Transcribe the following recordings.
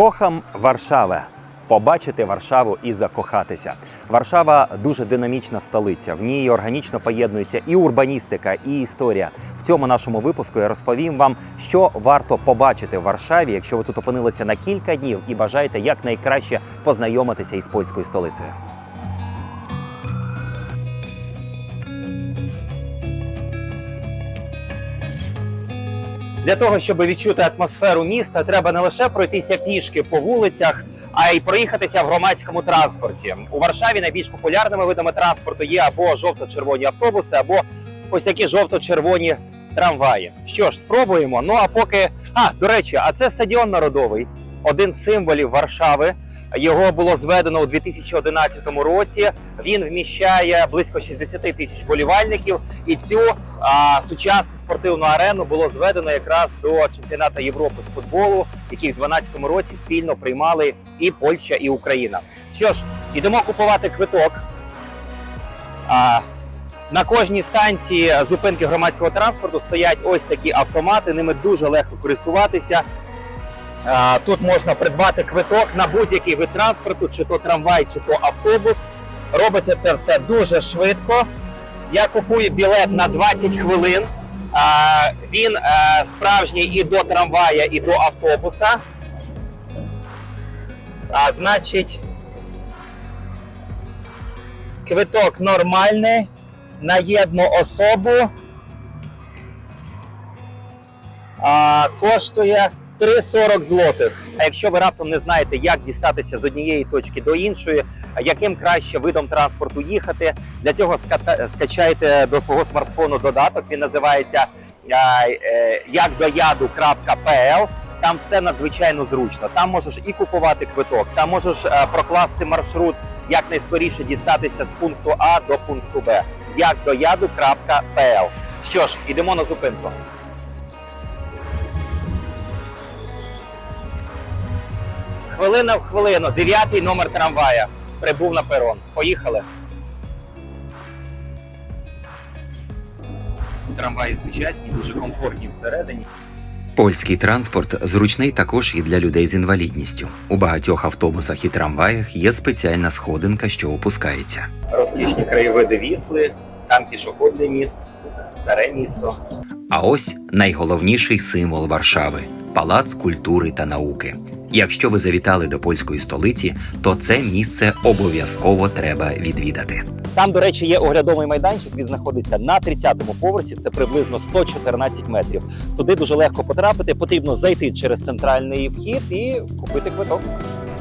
Кохам Варшаве. Побачити Варшаву і закохатися. Варшава дуже динамічна столиця. В ній органічно поєднується і урбаністика, і історія. В цьому нашому випуску я розповім вам, що варто побачити в Варшаві, якщо ви тут опинилися на кілька днів і бажаєте якнайкраще познайомитися із польською столицею. Для того, щоб відчути атмосферу міста, треба не лише пройтися пішки по вулицях, а й проїхатися в громадському транспорті. У Варшаві найбільш популярними видами транспорту є або жовто-червоні автобуси, або ось такі жовто-червоні трамваї. Що ж, спробуємо. Ну а поки а до речі, а це стадіон народовий, один з символів Варшави. Його було зведено у 2011 році. Він вміщає близько 60 тисяч болівальників, і цю а, сучасну спортивну арену було зведено якраз до чемпіонату Європи з футболу, який в 2012 році спільно приймали і Польща, і Україна. Що ж, ідемо купувати квиток. А, на кожній станції зупинки громадського транспорту стоять ось такі автомати. Ними дуже легко користуватися. Тут можна придбати квиток на будь-який вид транспорту, чи то трамвай, чи то автобус. Робиться це все дуже швидко. Я купую білет на 20 хвилин. Він е, справжній і до трамвая, і до автобуса. А, Значить, квиток нормальний на одну особу. А, коштує 3,40 злотих. А якщо ви раптом не знаєте, як дістатися з однієї точки до іншої, яким краще видом транспорту їхати, для цього скачайте до свого смартфону додаток. Він називається е, е, Там все надзвичайно зручно. Там можеш і купувати квиток, там можеш е, прокласти маршрут, як найскоріше дістатися з пункту А до пункту Б. Якдояду.pl. Що ж, ідемо на зупинку. Хвилина в хвилину, дев'ятий номер трамвая. Прибув на перон. Поїхали. Трамваї сучасні, дуже комфортні всередині. Польський транспорт зручний також і для людей з інвалідністю. У багатьох автобусах і трамваях є спеціальна сходинка, що опускається. Розкішні краєвиди вісли, там пішохідний міст, старе місто. А ось найголовніший символ Варшави палац культури та науки. Якщо ви завітали до польської столиці, то це місце обов'язково треба відвідати. Там, до речі, є оглядовий майданчик. Він знаходиться на 30-му поверсі. Це приблизно 114 метрів. Туди дуже легко потрапити. Потрібно зайти через центральний вхід і купити квиток.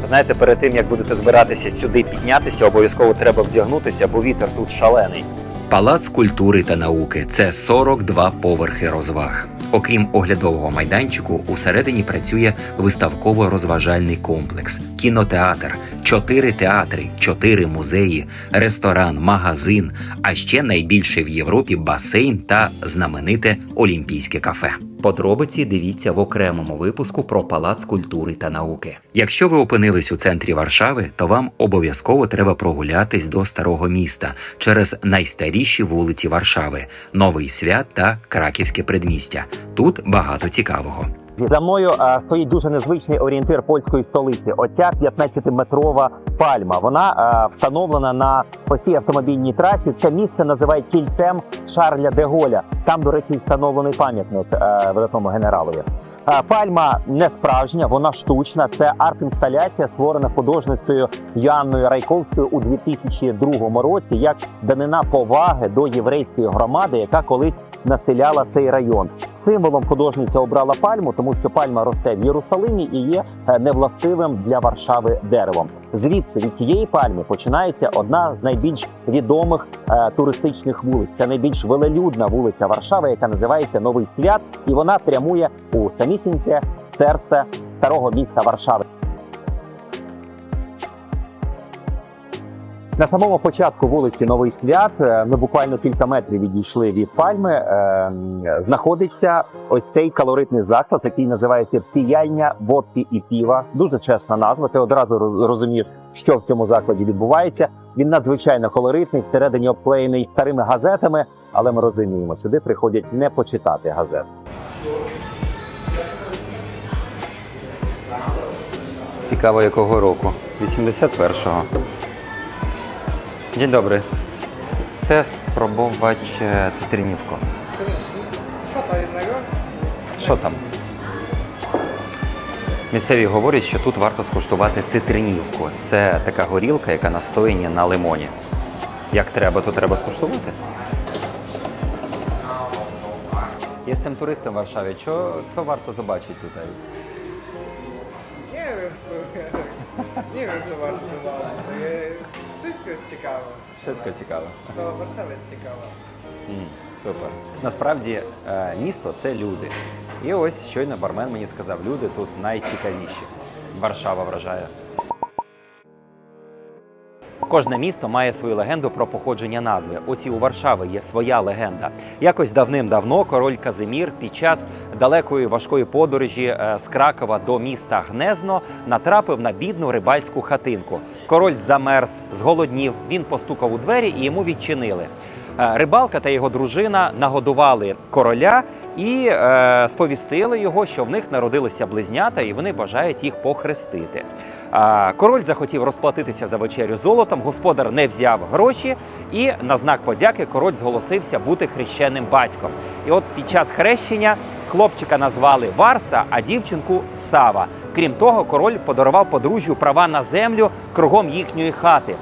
Знаєте, перед тим як будете збиратися сюди піднятися, обов'язково треба вдягнутися, бо вітер тут шалений. Палац культури та науки це 42 поверхи розваг. Окрім оглядового майданчику, усередині працює виставково-розважальний комплекс, кінотеатр, чотири театри, чотири музеї, ресторан, магазин, а ще найбільше в Європі басейн та знамените Олімпійське кафе. Подробиці дивіться в окремому випуску про Палац культури та науки. Якщо ви опинились у центрі Варшави, то вам обов'язково треба прогулятись до старого міста через найстаріші вулиці Варшави, Новий Свят та Краківське предмістя. Тут багато цікавого. За мною а, стоїть дуже незвичний орієнтир польської столиці. Оця 15-метрова пальма. Вона а, встановлена на осі автомобільній трасі. Це місце називають кільцем Шарля де Голля. Там, до речі, встановлений пам'ятник а, видатному генералові. Пальма не справжня, вона штучна. Це арт-інсталяція, створена художницею Йоанною Райковською у 2002 році як данина поваги до єврейської громади, яка колись населяла цей район. Символом художниця обрала пальму, тому що пальма росте в Єрусалимі і є е, невластивим для Варшави деревом. Звідси від цієї пальми починається одна з найбільш відомих е, туристичних вулиць. Це найбільш велелюдна вулиця Варшави, яка називається Новий Свят, і вона прямує у самісіньке серце старого міста Варшави. На самому початку вулиці Новий Свят е, ми буквально кілька метрів відійшли від пальми. е, Знаходиться ось цей калоритний заклад, який називається Піяльня водки і піва. Дуже чесна назва. Ти одразу розумієш, що в цьому закладі відбувається. Він надзвичайно колоритний, всередині обклеєний старими газетами, але ми розуміємо, сюди приходять не почитати газет. Цікаво, якого року? 81-го. День добрий. Це спробувач е, цитринівку. Що то наверх? Що там? Місцеві говорять, що тут варто скуштувати цитринівку. Це така горілка, яка настоєна на лимоні. Як треба, то треба скуштувати. Jestem turystą w Warszawie. Co, co warto zobaczyć tutaj? Nie wiem w sumie. Nie wiem co bardzo zobaczyć. Takie- цікаве. jest цікаве. Cała Warszawa. М, Супер. Насправді е, місто це люди. І ось щойно бармен мені сказав, люди тут найцікавіші. Варшава вражає. Кожне місто має свою легенду про походження назви. Ось і у Варшави є своя легенда. Якось давним-давно король Казимір під час далекої важкої подорожі е, з Кракова до міста Гнезно натрапив на бідну рибальську хатинку. Король замерз, зголоднів. Він постукав у двері і йому відчинили. Е, Рибалка та його дружина нагодували короля і е, сповістили його, що в них народилися близнята, і вони бажають їх похрестити. А, король захотів розплатитися за вечерю золотом. Господар не взяв гроші, і на знак подяки король зголосився бути хрещеним батьком. І от під час хрещення хлопчика назвали Варса, а дівчинку Сава. Крім того, король подарував подружжю права на землю кругом їхньої хати.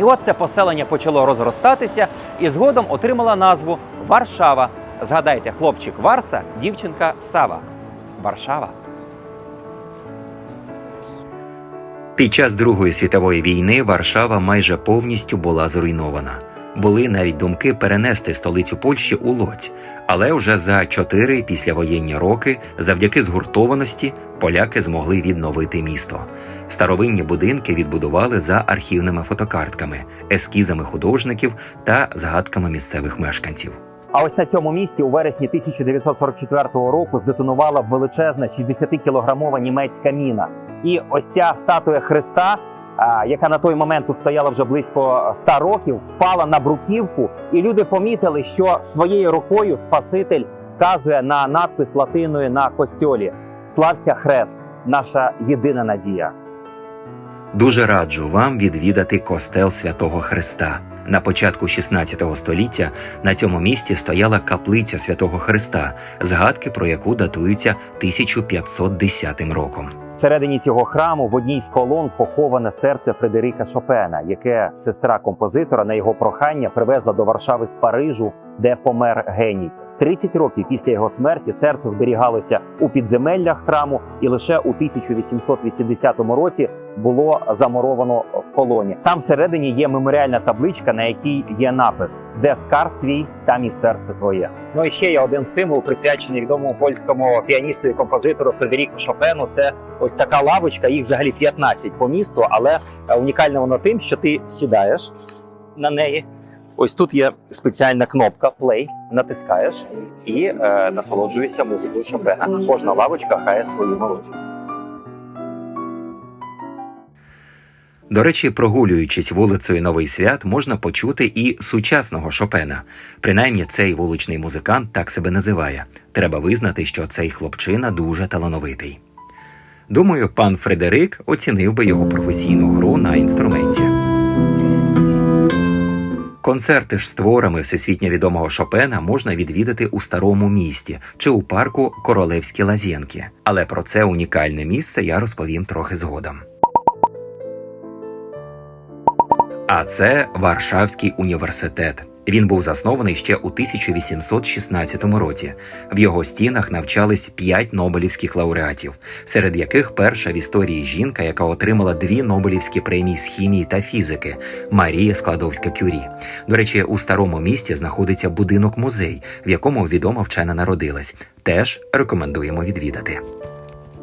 І от це поселення почало розростатися і згодом отримала назву Варшава. Згадайте, хлопчик Варса, дівчинка Сава. Варшава. Під час Другої світової війни Варшава майже повністю була зруйнована. Були навіть думки перенести столицю Польщі у Лодзь, але вже за чотири післявоєнні роки, завдяки згуртованості, поляки змогли відновити місто. Старовинні будинки відбудували за архівними фотокартками, ескізами художників та згадками місцевих мешканців. А ось на цьому місці у вересні 1944 року здетонувала величезна 60-кілограмова німецька міна. І ось ця статуя Христа, яка на той момент тут стояла вже близько 100 років, впала на бруківку, і люди помітили, що своєю рукою Спаситель вказує на надпис латиною на костьолі: Слався Хрест, наша єдина надія. Дуже раджу вам відвідати костел Святого Христа. На початку 16 століття на цьому місці стояла каплиця Святого Христа, згадки про яку датуються 1510 роком. Всередині цього храму в одній з колон поховане серце Фредерика Шопена, яке сестра композитора на його прохання привезла до Варшави з Парижу, де помер геній. 30 років після його смерті серце зберігалося у підземеллях храму, і лише у 1880 році було замуровано в колоні. Там всередині є меморіальна табличка, на якій є напис: Де скарб твій, там і серце твоє. Ну і ще є один символ, присвячений відомому польському піаністу і композитору Фредеріку Шопену. Це ось така лавочка. Їх взагалі 15 по місту, але е, унікальна вона тим, що ти сідаєш на неї. Ось тут є спеціальна кнопка play, натискаєш і е, насолоджуєшся музикою Шопена. Кожна лавочка грає свою мелодію. До речі, прогулюючись вулицею Новий Свят, можна почути і сучасного Шопена. Принаймні, цей вуличний музикант так себе називає. Треба визнати, що цей хлопчина дуже талановитий. Думаю, пан Фредерик оцінив би його професійну гру на інструменті. Концерти ж з творами всесвітньо відомого Шопена можна відвідати у старому місті чи у парку Королевські Лазєнки. Але про це унікальне місце я розповім трохи згодом. А це Варшавський університет. Він був заснований ще у 1816 році. В його стінах навчались п'ять нобелівських лауреатів, серед яких перша в історії жінка, яка отримала дві нобелівські премії з хімії та фізики Марія Складовська Кюрі. До речі, у старому місті знаходиться будинок музей, в якому відома вчена народилась. Теж рекомендуємо відвідати.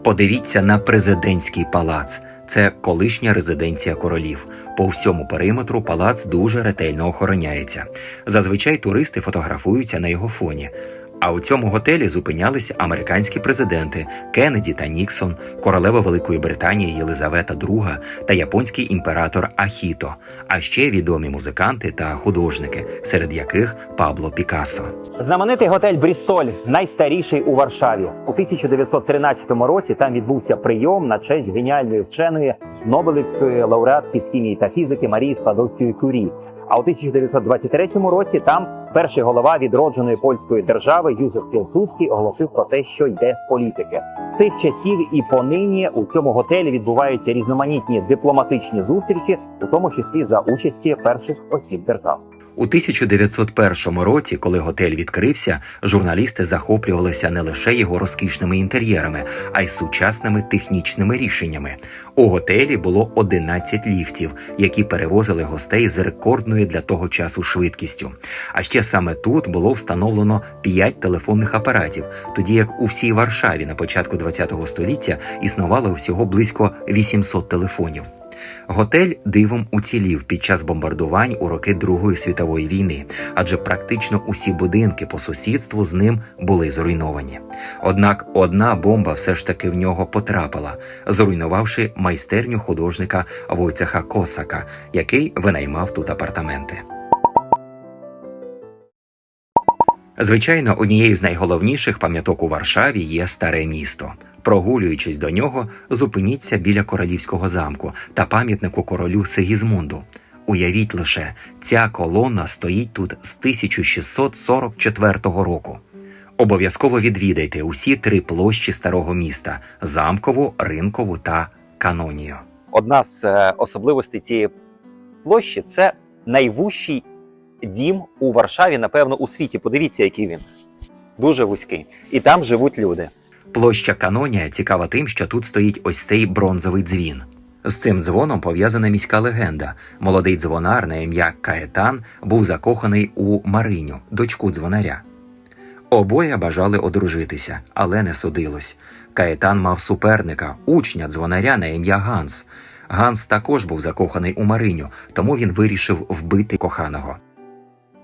Подивіться на президентський палац. Це колишня резиденція королів. По всьому периметру палац дуже ретельно охороняється. Зазвичай туристи фотографуються на його фоні. А у цьому готелі зупинялися американські президенти Кеннеді та Ніксон, королева Великої Британії Єлизавета II та японський імператор Ахіто, а ще відомі музиканти та художники, серед яких Пабло Пікассо. Знаменитий готель Брістоль найстаріший у Варшаві. У 1913 році там відбувся прийом на честь геніальної вченої Нобелівської лауреатки з хімії та фізики Марії Складовської Кюрі. А у 1923 році там перший голова відродженої польської держави Юзеф Пілсудський оголосив про те, що йде з політики. З тих часів і понині у цьому готелі відбуваються різноманітні дипломатичні зустрічі, у тому числі за участі перших осіб держав. У 1901 році, коли готель відкрився, журналісти захоплювалися не лише його розкішними інтер'єрами, а й сучасними технічними рішеннями. У готелі було 11 ліфтів, які перевозили гостей з рекордною для того часу швидкістю. А ще саме тут було встановлено 5 телефонних апаратів, тоді як у всій Варшаві на початку ХХ століття існувало всього близько 800 телефонів. Готель дивом уцілів під час бомбардувань у роки Другої світової війни, адже практично усі будинки по сусідству з ним були зруйновані. Однак одна бомба все ж таки в нього потрапила, зруйнувавши майстерню художника Войцеха Косака, який винаймав тут апартаменти. Звичайно, однією з найголовніших пам'яток у Варшаві є старе місто. Прогулюючись до нього, зупиніться біля королівського замку та пам'ятнику королю Сигізмунду. Уявіть лише, ця колона стоїть тут з 1644 року. Обов'язково відвідайте усі три площі старого міста: замкову, ринкову та канонію. Одна з е, особливостей цієї площі це найвужчий дім у Варшаві, напевно, у світі. Подивіться, який він дуже вузький, і там живуть люди. Площа Канонія цікава тим, що тут стоїть ось цей бронзовий дзвін. З цим дзвоном пов'язана міська легенда. Молодий дзвонар на ім'я Каетан був закоханий у Мариню, дочку дзвонаря. Обоє бажали одружитися, але не судилось. Каетан мав суперника, учня дзвонаря на ім'я Ганс. Ганс також був закоханий у Мариню, тому він вирішив вбити коханого.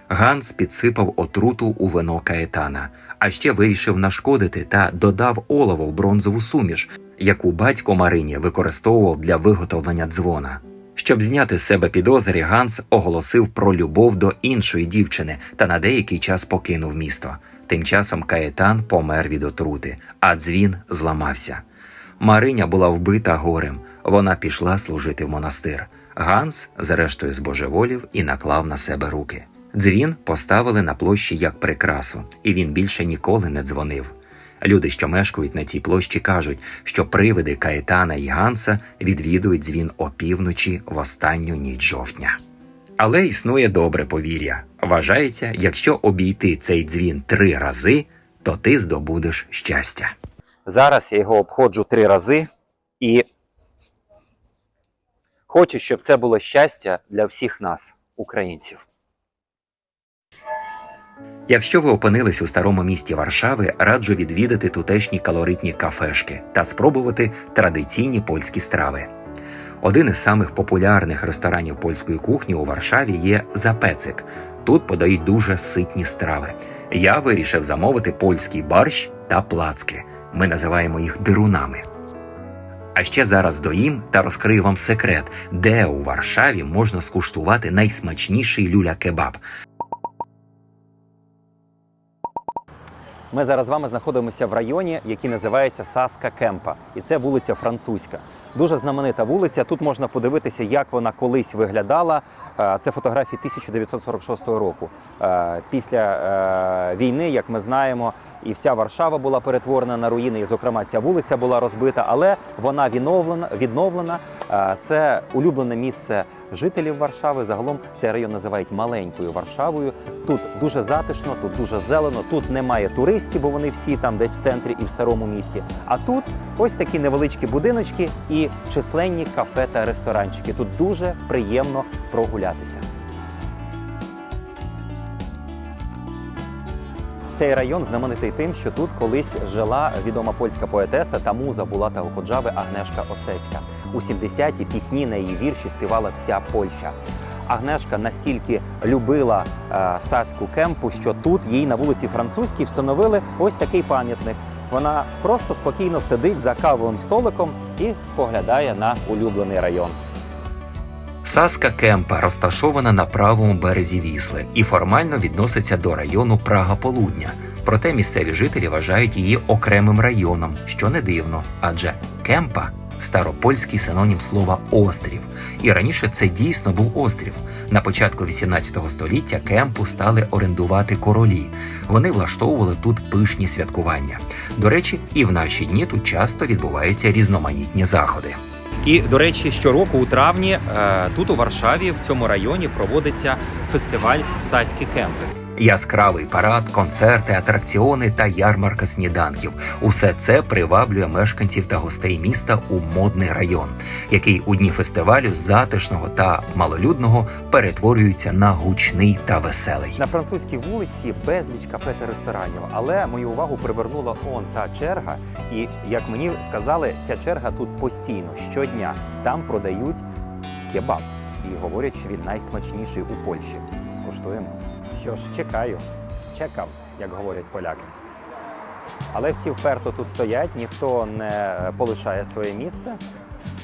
Ганс підсипав отруту у вино Каетана, а ще вирішив нашкодити та додав олово в бронзову суміш, яку батько Марині використовував для виготовлення дзвона. Щоб зняти з себе підозри, Ганс оголосив про любов до іншої дівчини та на деякий час покинув місто. Тим часом Каетан помер від отрути, а дзвін зламався. Мариня була вбита горем. Вона пішла служити в монастир. Ганс, зрештою, збожеволів і наклав на себе руки. Дзвін поставили на площі як прикрасу, і він більше ніколи не дзвонив. Люди, що мешкають на цій площі, кажуть, що привиди Каетана і Ганса відвідують дзвін опівночі в останню ніч жовтня. Але існує добре повір'я. Вважається, якщо обійти цей дзвін три рази, то ти здобудеш щастя. Зараз я його обходжу три рази і хочу, щоб це було щастя для всіх нас, українців. Якщо ви опинились у старому місті Варшави, раджу відвідати тутешні калоритні кафешки та спробувати традиційні польські страви. Один із самих популярних ресторанів польської кухні у Варшаві є Запецик. Тут подають дуже ситні страви. Я вирішив замовити польський борщ та плацки. Ми називаємо їх дирунами. А ще зараз доїм та розкрию вам секрет, де у Варшаві можна скуштувати найсмачніший люля-кебаб. Ми зараз з вами знаходимося в районі, який називається Саска Кемпа, і це вулиця Французька. Дуже знаменита вулиця. Тут можна подивитися, як вона колись виглядала. Е, Це фотографії 1946 року. Е, Після е, війни, як ми знаємо, і вся Варшава була перетворена на руїни, і, зокрема, ця вулиця була розбита, але вона відновлена. відновлена. Е, Це улюблене місце жителів Варшави. Загалом цей район називають маленькою Варшавою. Тут дуже затишно, тут дуже зелено, тут немає туристів, бо вони всі там десь в центрі і в старому місті. А тут ось такі невеличкі будиночки і численні кафе та ресторанчики. Тут дуже приємно прогулятися. Цей район знаменитий тим, що тут колись жила відома польська поетеса та муза Булата Окоджави Агнешка Осецька. У 70-ті пісні на її вірші співала вся Польща. Агнешка настільки любила е, Саську Кемпу, що тут їй на вулиці Французькій встановили ось такий пам'ятник. Вона просто спокійно сидить за кавовим столиком і споглядає на улюблений район. Саска Кемпа розташована на правому березі Вісли і формально відноситься до району Прага Полудня. Проте місцеві жителі вважають її окремим районом, що не дивно, адже Кемпа старопольський синонім слова острів. І раніше це дійсно був острів. На початку 18 століття кемпу стали орендувати королі. Вони влаштовували тут пишні святкування. До речі, і в наші дні тут часто відбуваються різноманітні заходи. І до речі, щороку у травні е, тут у Варшаві в цьому районі проводиться фестиваль Саські Кемпи. Яскравий парад, концерти, атракціони та ярмарка сніданків усе це приваблює мешканців та гостей міста у модний район, який у дні фестивалю затишного та малолюдного перетворюється на гучний та веселий. На французькій вулиці безліч кафе та ресторанів, але мою увагу привернула он та черга. І як мені сказали, ця черга тут постійно щодня. Там продають кебаб. І говорять, що він найсмачніший у Польщі. Скуштуємо. Що ж, чекаю, чекав, як говорять поляки. Але всі вперто тут стоять, ніхто не е, полишає своє місце.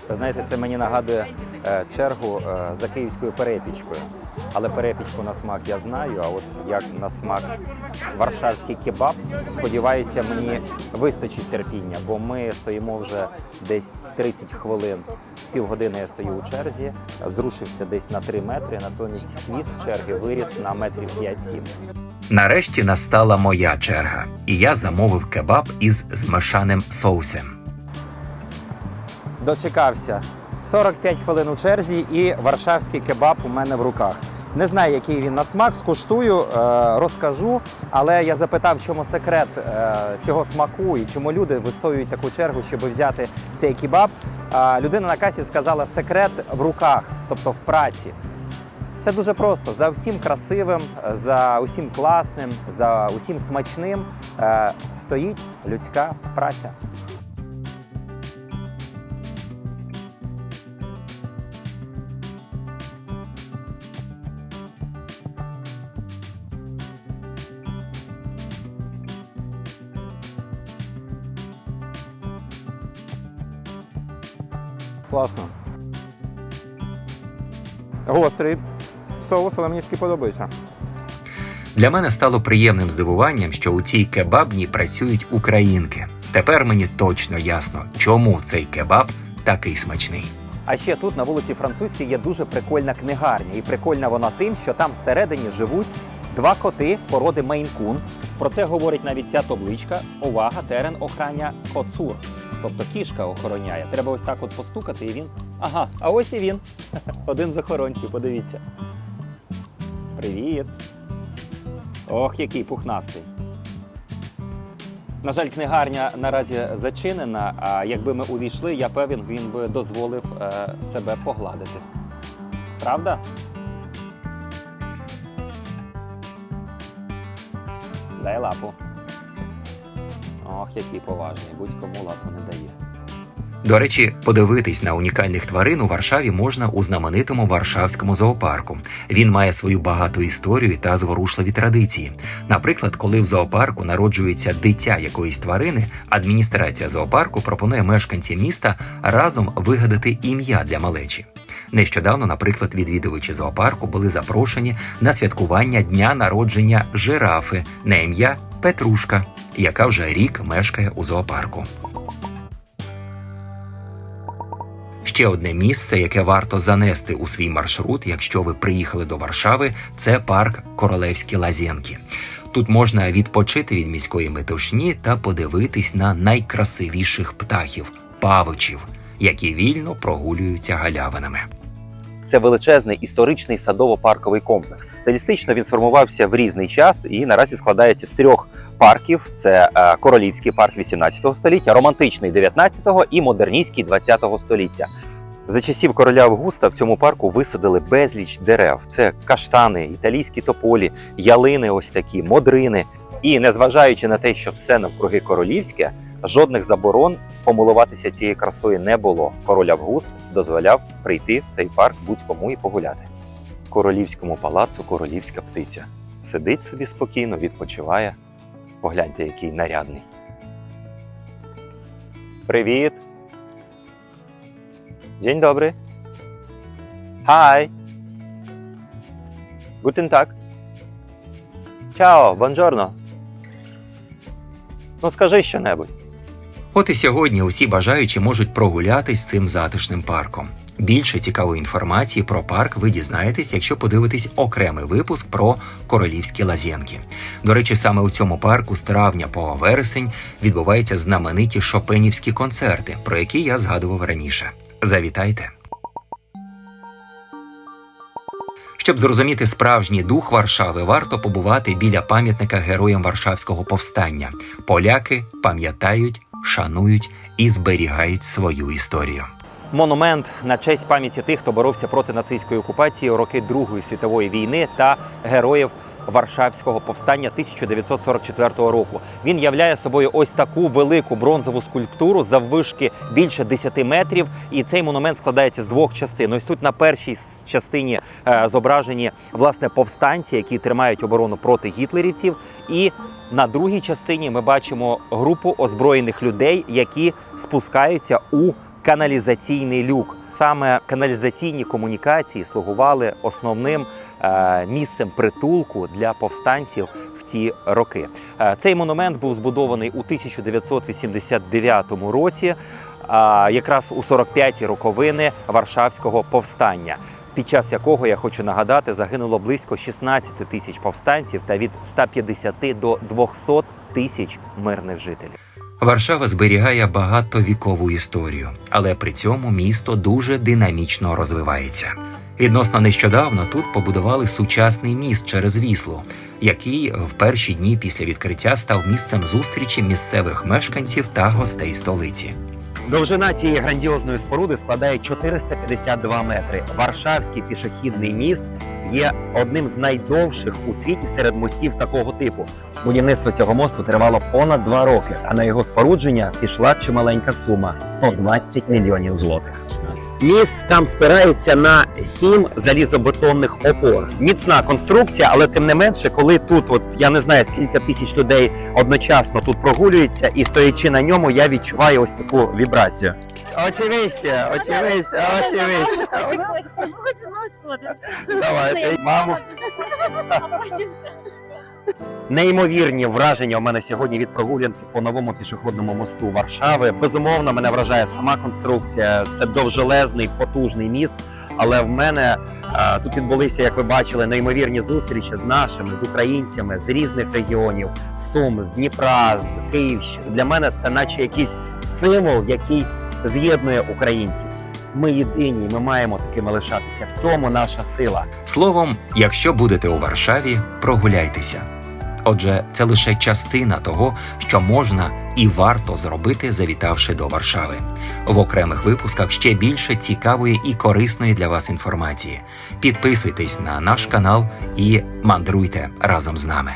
Знаєте, це мені нагадує е, чергу е, за київською перепічкою. Але перепічку на смак я знаю, а от як на смак варшавський кебаб, сподіваюся, мені вистачить терпіння, бо ми стоїмо вже десь 30 хвилин. Півгодини я стою у черзі, зрушився десь на 3 метри, натомість хвіст черги виріс на метрів 5-7. Нарешті настала моя черга, і я замовив кебаб із змешаним соусом. Дочекався 45 хвилин у черзі, і варшавський кебаб у мене в руках. Не знаю, який він на смак, скуштую, е, розкажу. Але я запитав, чому секрет е, цього смаку і чому люди вистоюють таку чергу, щоб взяти цей кебаб. Людина на касі сказала, секрет в руках, тобто в праці. Все дуже просто. За усім красивим, за усім класним, за усім смачним е, стоїть людська праця. Класно. Гострий соус, але мені таки подобається. Для мене стало приємним здивуванням, що у цій кебабні працюють українки. Тепер мені точно ясно, чому цей кебаб такий смачний. А ще тут на вулиці Французькій є дуже прикольна книгарня. І прикольна вона тим, що там всередині живуть два коти породи Мейн-кун. Про це говорить навіть ця табличка. Увага, терен охрання коцур. Тобто кішка охороняє. Треба ось так от постукати, і він. Ага, а ось і він. Один з охоронців, подивіться. Привіт. Ох, який пухнастий. На жаль, книгарня наразі зачинена. А якби ми увійшли, я певен, він би дозволив е, себе погладити. Правда? Дай лапу. Ох, який поважний, будь-кому лапу не дає. До речі, подивитись на унікальних тварин у Варшаві можна у знаменитому Варшавському зоопарку. Він має свою багату історію та зворушливі традиції. Наприклад, коли в зоопарку народжується дитя якоїсь тварини, адміністрація зоопарку пропонує мешканцям міста разом вигадати ім'я для малечі. Нещодавно, наприклад, відвідувачі зоопарку були запрошені на святкування дня народження жирафи на ім'я Петрушка, яка вже рік мешкає у зоопарку. Ще одне місце, яке варто занести у свій маршрут, якщо ви приїхали до Варшави, це парк Королевські Лазєнки. Тут можна відпочити від міської метушні та подивитись на найкрасивіших птахів павичів, які вільно прогулюються галявинами. Це величезний історичний садово-парковий комплекс. Стилістично він сформувався в різний час і наразі складається з трьох парків: це е, королівський парк 18 століття, романтичний 19-го і модерністський 20-го століття. За часів короля Августа в цьому парку висадили безліч дерев. Це каштани, італійські тополі, ялини, ось такі, модрини. І незважаючи на те, що все навкруги королівське, жодних заборон помилуватися цією красою не було. Король Август дозволяв прийти в цей парк будь-кому і погуляти. королівському палацу королівська птиця. Сидить собі спокійно, відпочиває. Погляньте, який нарядний. Привіт. Dzień dobry. Hi. Guten Tag. Ciao, buongiorno. Ну скажи щонебудь. От і сьогодні усі бажаючі можуть прогулятись цим затишним парком. Більше цікавої інформації про парк ви дізнаєтесь, якщо подивитесь окремий випуск про королівські лазєнки. До речі, саме у цьому парку з травня по вересень відбуваються знамениті шопенівські концерти, про які я згадував раніше. Завітайте! Щоб зрозуміти справжній дух Варшави, варто побувати біля пам'ятника героям Варшавського повстання. Поляки пам'ятають, шанують і зберігають свою історію. Монумент на честь пам'яті тих, хто боровся проти нацистської окупації у роки Другої світової війни та героїв Варшавського повстання 1944 року. Він являє собою ось таку велику бронзову скульптуру заввишки більше 10 метрів. І цей монумент складається з двох частин. Ось тут на першій частині е, зображені власне повстанці, які тримають оборону проти гітлерівців. І на другій частині ми бачимо групу озброєних людей, які спускаються у каналізаційний люк. Саме каналізаційні комунікації слугували основним місцем притулку для повстанців в ті роки. Е, Цей монумент був збудований у 1989 році, якраз у 45-ті роковини Варшавського повстання. Під час якого я хочу нагадати, загинуло близько 16 тисяч повстанців та від 150 до 200 тисяч мирних жителів. Варшава зберігає багатовікову історію, але при цьому місто дуже динамічно розвивається. Відносно нещодавно тут побудували сучасний міст через Віслу, який в перші дні після відкриття став місцем зустрічі місцевих мешканців та гостей столиці. Довжина цієї грандіозної споруди складає 452 метри. Варшавський пішохідний міст є одним з найдовших у світі серед мостів такого типу. Будівництво цього мосту тривало понад два роки, а на його спорудження пішла чималенька сума 120 мільйонів злотих. Міст там спирається на сім залізобетонних опор. Міцна конструкція, але тим не менше, коли тут, от я не знаю скільки тисяч людей одночасно тут прогулюється, і стоячи на ньому, я відчуваю ось таку вібрацію. Очевидно, очевидно, очевидно. Давайте, маму. Неймовірні враження у мене сьогодні від прогулянки по новому пішохідному мосту Варшави. Безумовно, мене вражає сама конструкція. Це довжелезний, потужний міст. Але в мене е, тут відбулися, як ви бачили, неймовірні зустрічі з нашими, з українцями з різних регіонів, Сум, з Дніпра, з Київщини. Для мене це наче якийсь символ, який з'єднує українців. Ми єдині, ми маємо такими лишатися. В цьому наша сила. Словом, якщо будете у Варшаві, прогуляйтеся. Отже, це лише частина того, що можна і варто зробити, завітавши до Варшави. В окремих випусках ще більше цікавої і корисної для вас інформації. Підписуйтесь на наш канал і мандруйте разом з нами.